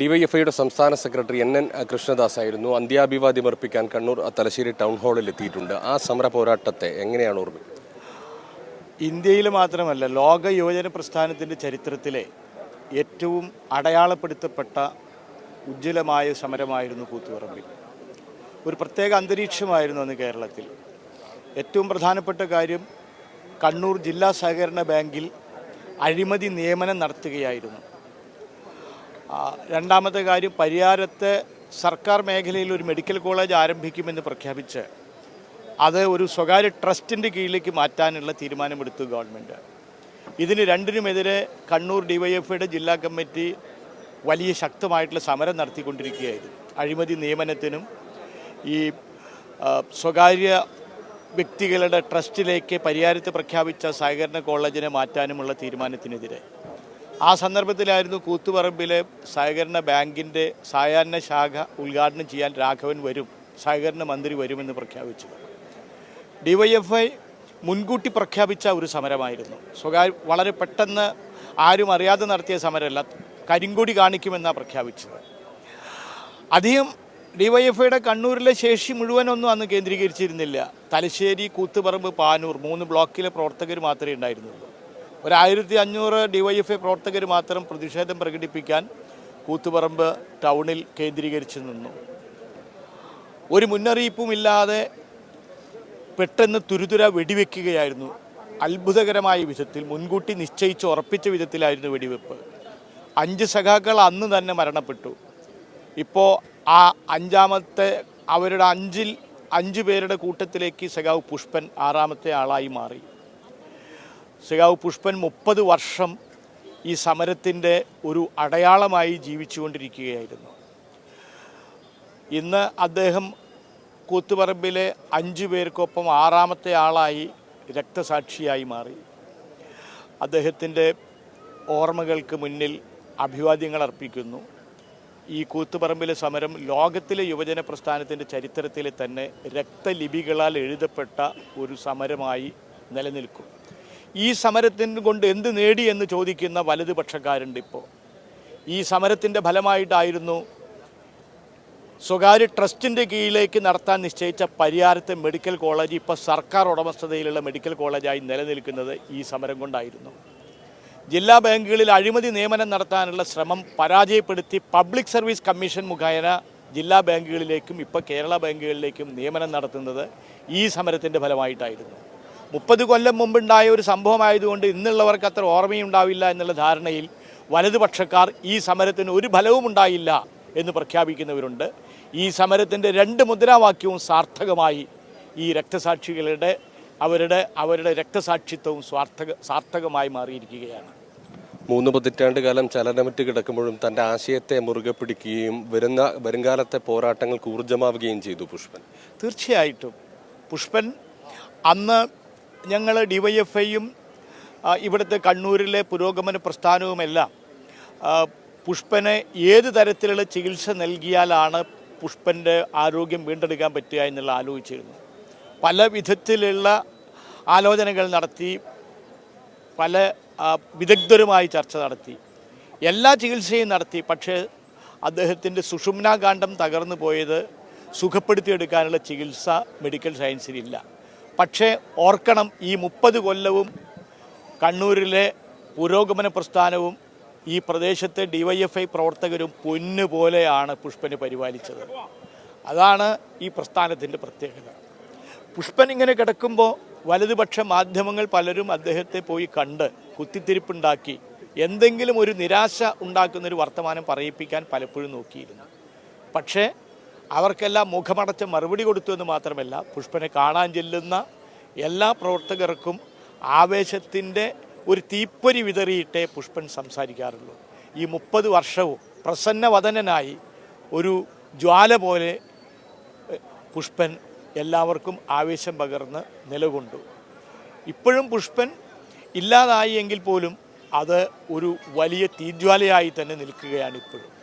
ഡിവൈഎഫ്ഐയുടെ സംസ്ഥാന secretary N N Krishnadas ആയിരുന്നു അന്ത്യാഭിവാദ്യം അർപ്പിക്കാൻ കണ്ണൂർ തലശ്ശേരി ടൗൺ ഹാളിൽ എത്തിയിട്ടുണ്ട്. ആ സമര പോരാട്ടത്തെ എങ്ങനെയാണ് ഓർമ്മിക്കുന്നത്? ഇന്ത്യയിൽ മാത്രമല്ല ലോക യുവജന പ്രസ്ഥാനത്തിന്റെ ചരിത്രത്തിലെ ഏറ്റവും അടയാളപ്പെടുത്തപ്പെട്ട ഉജ്ജ്വലമായ സമരമായിരുന്നു കൂത്തുപറമ്പിൽ. ഒരു പ്രത്യേക അന്തരീക്ഷമായിരുന്നു അന്ന് കേരളത്തിൽ. ഏറ്റവും പ്രധാനപ്പെട്ട കാര്യം കണ്ണൂർ ജില്ലാ സഹകരണ ബാങ്കിൽ അഴിമതി നിയമനം നടത്തുകയായിരുന്നു. രണ്ടാമത്തെ കാര്യം പരിയാരത്തെ സർക്കാർ മേഖലയിൽ ഒരു മെഡിക്കൽ കോളേജ് ആരംഭിക്കുമെന്ന് പ്രഖ്യാപിച്ച് അത് ഒരു സ്വകാര്യ ട്രസ്റ്റിന്റെ കീഴിലേക്ക് മാറ്റാനുള്ള തീരുമാനമെടുത്തു ഗവൺമെന്റ് ഇതിന് രണ്ടിനുമെതിരെ കണ്ണൂർ ഡിവൈഎഫ്ഐയുടെ ജില്ലാ കമ്മിറ്റി വലിയ ശക്തമായിട്ടുള്ള സമരം നടത്തിക്കൊണ്ടിരിക്കുകയായിരുന്നു. അഴിമതി നിയമനത്തിനും ഈ സ്വകാര്യ വ്യക്തികളുടെ ട്രസ്റ്റിലേക്ക് പരിഹാരത്ത് പ്രഖ്യാപിച്ച സഹകരണ കോളേജിനെ മാറ്റാനുമുള്ള തീരുമാനത്തിനെതിരെ. ആ സന്ദർഭത്തിലായിരുന്നു കൂത്തുപറമ്പിലെ സഹകരണ ബാങ്കിന്റെ സായാഹ്ന ശാഖ ഉദ്ഘാടനം ചെയ്യാൻ രാഘവൻ വരും സഹകരണ മന്ത്രി വരുമെന്ന് പ്രഖ്യാപിച്ചത്. ഡിവൈഎഫ്ഐ മുൻകൂട്ടി പ്രഖ്യാപിച്ച ഒരു സമരമായിരുന്നു. സ്വകാര്യ വളരെ പെട്ടെന്ന് ആരും അറിയാതെ നടത്തിയ സമരമല്ല കരിങ്കൊടി കാണിക്കുമെന്നാണ് പ്രഖ്യാപിച്ചത്. അധികം ഡിവൈഎഫ്ഐയുടെ കണ്ണൂരിലെ ശേഷി മുഴുവനൊന്നും അന്ന് കേന്ദ്രീകരിച്ചിരുന്നില്ല. തലശ്ശേരി കൂത്തുപറമ്പ് പാനൂർ മൂന്ന് ബ്ലോക്കിലെ പ്രവർത്തകർ മാത്രമേ ഉണ്ടായിരുന്നുള്ളൂ. ഒരു വൈ അഞ്ഞൂറ് ഡിവൈഎഫ്ഐ പ്രവർത്തകർ മാത്രം പ്രതിഷേധം പ്രകടിപ്പിക്കാൻ കൂത്തുപറമ്പ് ടൗണിൽ കേന്ദ്രീകരിച്ച് നിന്നു. ഒരു മുന്നറിയിപ്പുമില്ലാതെ പെട്ടെന്ന് തുരുതുര വെടിവെക്കുകയായിരുന്നു. അത്ഭുതകരമായ വിധത്തിൽ മുൻകൂട്ടി നിശ്ചയിച്ച് ഉറപ്പിച്ച വിധത്തിലായിരുന്നു വെടിവെപ്പ്. അഞ്ച് സഖാക്കൾ അന്ന് തന്നെ മരണപ്പെട്ടു. ഇപ്പോൾ ആ അഞ്ചാമത്തെ അവരുടെ അഞ്ചിൽ അഞ്ച് പേരുടെ കൂട്ടത്തിലേക്ക് സഖാവ് പുഷ്പൻ ആറാമത്തെ ആളായി മാറി. സഖാവ് പുഷ്പൻ മുപ്പത് വർഷം ഈ സമരത്തിന്റെ ഒരു അടയാളമായി ജീവിച്ചുകൊണ്ടിരിക്കുകയായിരുന്നു. ഇന്ന് അദ്ദേഹം കൂത്തുപറമ്പിലെ അഞ്ചു പേർക്കൊപ്പം ആറാമത്തെ ആളായി രക്തസാക്ഷിയായി മാറി. അദ്ദേഹത്തിന്റെ ഓർമ്മകൾക്ക് മുന്നിൽ അഭിവാദ്യങ്ങൾ അർപ്പിക്കുന്നു. ഈ കൂത്തുപറമ്പിലെ സമരം ലോകത്തിലെ യുവജന പ്രസ്ഥാനത്തിന്റെ ചരിത്രത്തിലെ തന്നെ രക്തലിപികളാൽ എഴുതപ്പെട്ട ഒരു സമരമായി നിലനിൽക്കും. ഈ സമരത്തിന് കൊണ്ട് എന്ത് നേടി എന്ന് ചോദിക്കുന്ന വലതുപക്ഷക്കാരുണ്ട് ഇപ്പോൾ. ഈ സമരത്തിന്റെ ഫലമായിട്ടായിരുന്നു സ്വകാര്യ ട്രസ്റ്റിന്റെ കീഴിലേക്ക് നടത്താൻ നിശ്ചയിച്ച പരിയാരത്തെ മെഡിക്കൽ കോളേജ് ഇപ്പോൾ സർക്കാർ ഉടമസ്ഥതയിലുള്ള മെഡിക്കൽ കോളേജായി നിലനിൽക്കുന്നത് ഈ സമരം കൊണ്ടായിരുന്നു. ജില്ലാ ബാങ്കുകളിൽ അഴിമതി നിയമനം നടത്താനുള്ള ശ്രമം പരാജയപ്പെടുത്തി പബ്ലിക് സർവീസ് കമ്മീഷൻ മുഖേന ജില്ലാ ബാങ്കുകളിലേക്കും ഇപ്പോൾ കേരള ബാങ്കുകളിലേക്കും നിയമനം നടത്തുന്നത് ഈ സമരത്തിന്റെ ഫലമായിട്ടായിരുന്നു. മുപ്പത് കൊല്ലം മുമ്പുണ്ടായ ഒരു സംഭവമായതുകൊണ്ട് ഇന്നുള്ളവർക്ക് അത്ര ഓർമ്മയുണ്ടാവില്ല എന്നുള്ള ധാരണയിൽ വലതുപക്ഷക്കാർ ഈ സമരത്തിന് ഒരു ഫലവും ഉണ്ടായില്ല എന്ന് പ്രഖ്യാപിക്കുന്നവരുണ്ട്. ഈ സമരത്തിന്റെ രണ്ട് മുദ്രാവാക്യവും സാർത്ഥകമായി ഈ രക്തസാക്ഷികളുടെ അവരുടെ അവരുടെ രക്തസാക്ഷിത്വവും സ്വാർത്ഥക സാർത്ഥകമായി മാറിയിരിക്കുകയാണ്. മൂന്ന് പതിറ്റാണ്ട് കാലം ചലനമറ്റ് കിടക്കുമ്പോഴും തന്റെ ആശയത്തെ മുറുകെ പിടിക്കുകയും വരുന്ന വരുംകാലത്തെ പോരാട്ടങ്ങൾക്ക് ഊർജമാവുകയും ചെയ്തു പുഷ്പൻ. തീർച്ചയായിട്ടും. പുഷ്പൻ അന്ന് ഞങ്ങൾ ഡിവൈഎഫ്ഐയും ഇവിടുത്തെ കണ്ണൂരിലെ പുരോഗമന പ്രസ്ഥാനവുമെല്ലാം പുഷ്പന് ഏത് തരത്തിലുള്ള ചികിത്സ നൽകിയാലാണ് പുഷ്പന്റെ ആരോഗ്യം വീണ്ടെടുക്കാൻ പറ്റുക എന്നുള്ള ആലോചിച്ചിരുന്നു. പല വിധത്തിലുള്ള ആലോചനകൾ നടത്തി പല വിദഗ്ധരുമായി ചർച്ച നടത്തി എല്ലാ ചികിത്സയും നടത്തി പക്ഷേ അദ്ദേഹത്തിന്റെ സുഷുമ്നാകാന്ഡം തകർന്നു പോയത് സുഖപ്പെടുത്തിയെടുക്കാനുള്ള ചികിത്സ മെഡിക്കൽ സയൻസിലില്ല. പക്ഷേ ഓർക്കണം ഈ മുപ്പത് കൊല്ലവും കണ്ണൂരിലെ പുരോഗമന പ്രസ്ഥാനവും ഈ പ്രദേശത്തെ ഡിവൈഎഫ്ഐ പ്രവർത്തകരും പൊന്നുപോലെയാണ് പുഷ്പനെ പരിപാലിച്ചത്. അതാണ് ഈ പ്രസ്ഥാനത്തിന്റെ പ്രത്യേകത. പുഷ്പൻ ഇങ്ങനെ കിടക്കുമ്പോൾ വലതുപക്ഷ മാധ്യമങ്ങൾ പലരും അദ്ദേഹത്തെ പോയി കണ്ട് കുത്തിത്തിരിപ്പുണ്ടാക്കി എന്തെങ്കിലും ഒരു നിരാശ ഉണ്ടാക്കുന്നൊരു വർത്തമാനം പറയിപ്പിക്കാൻ പലപ്പോഴും നോക്കിയിരുന്നു. പക്ഷേ അവർക്കെല്ലാം മുഖമടച്ച മറുപടി കൊടുത്തു എന്ന് മാത്രമല്ല പുഷ്പനെ കാണാൻ ചെല്ലുന്ന എല്ലാ പ്രവർത്തകർക്കും ആവേശത്തിന്റെ ഒരു തീപ്പൊരി വിതറിയിട്ടേ പുഷ്പൻ സംസാരിക്കാറുള്ളൂ. ഈ മുപ്പത് വർഷവും പ്രസന്നവദനായി ഒരു ജ്വാല പോലെ പുഷ്പൻ എല്ലാവർക്കും ആവേശം പകർന്ന് നിലകൊണ്ടു. ഇപ്പോഴും പുഷ്പൻ ഇല്ലാതായി എങ്കിൽ പോലും അത് ഒരു വലിയ തീജ്വാലയായി തന്നെ നിൽക്കുകയാണ് ഇപ്പോഴും.